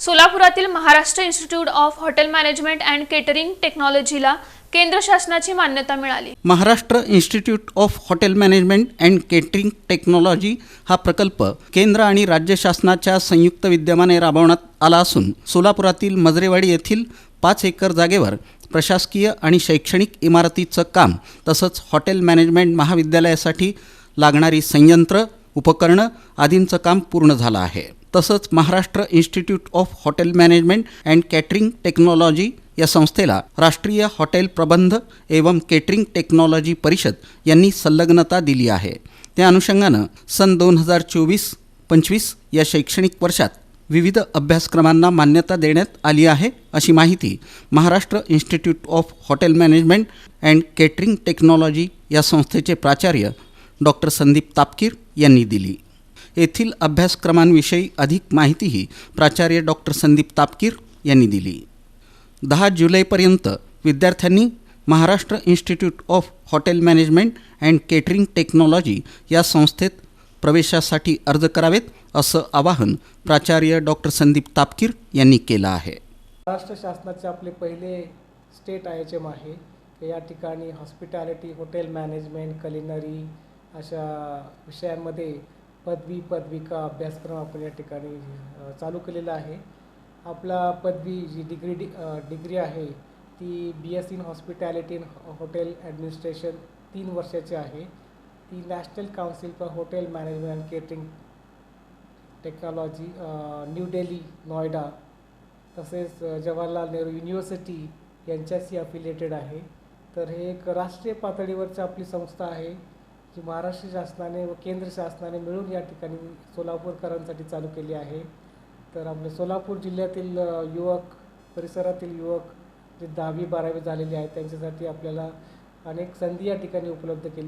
सोलापुरातील Maharashtra institute of hotel management and catering टेक्नॉलॉजीला केंद्र शासनाची मान्यता मिळाली. Maharashtra institute of hotel management and catering technology हा प्रकल्प केंद्र आणि राज्य शासनाच्या संयुक्त विद्यमाने राबवण्यात आला असून सोलापुरातील मजरेवाडी येथील पाच एकर जागेवर प्रशासकीय आणि शैक्षणिक इमारतीचं काम तसंच हॉटेल मॅनेजमेंट महाविद्यालयासाठी लागणारी संयंत्र उपकरणं आदींचं काम पूर्ण झालं आहे. तसंच Maharashtra institute of hotel management and catering technology या संस्थेला राष्ट्रीय हॉटेल प्रबंध एवं केटरिंग टेक्नॉलॉजी परिषद यांनी संलग्नता दिली आहे. त्या अनुषंगानं सन दोन हजार चोवीस पंचवीस या शैक्षणिक वर्षात विविध अभ्यासक्रमांना मान्यता देण्यात आली आहे अशी माहिती Maharashtra institute of hotel management and catering technology या संस्थेचे प्राचार्य डॉक्टर संदीप तापकीर यांनी दिली. येथील अभ्यासक्रमांविषयी अधिक माहितीही प्राचार्य डॉक्टर संदीप तापकीर यांनी दिली. दहा जुलैपर्यंत विद्यार्थ्यांनी Maharashtra institute of hotel management and catering technology या संस्थेत प्रवेशासाठी अर्ज करावेत असं आवाहन प्राचार्य डॉक्टर संदीप तापकीर यांनी केलं आहे. महाराष्ट्र शासनाचे आपले पहिले स्टेट आय एच एम आहे. या ठिकाणी हॉस्पिटॅलिटी हॉटेल मॅनेजमेंट कलिनरी अशा विषयांमध्ये पदवी पदविका अभ्यासक्रम आपण या ठिकाणी चालू केलेला आहे. आपला पदवी जी डिग्री डि डिग्री आहे ती B S in hospitality in hotel administration तीन वर्षाची आहे. ती national council for hotel management and catering technology new Delhi Noida तसेच जवाहरलाल नेहरू युनिव्हर्सिटी यांच्याशी अफिलिएटेड आहे. तर हे एक राष्ट्रीय पातळीवरची आपली संस्था आहे. जी महाराष्ट्र शासनाने व केंद्र शासनाने मिळून या ठिकाणी सोलापूरकरांसाठी चालू केली आहे. तर आपले सोलापूर जिल्ह्यातील युवक परिसरातील युवक जे दहावी बारावी झालेले आहेत त्यांच्यासाठी आपल्याला अनेक संधी या ठिकाणी उपलब्ध केली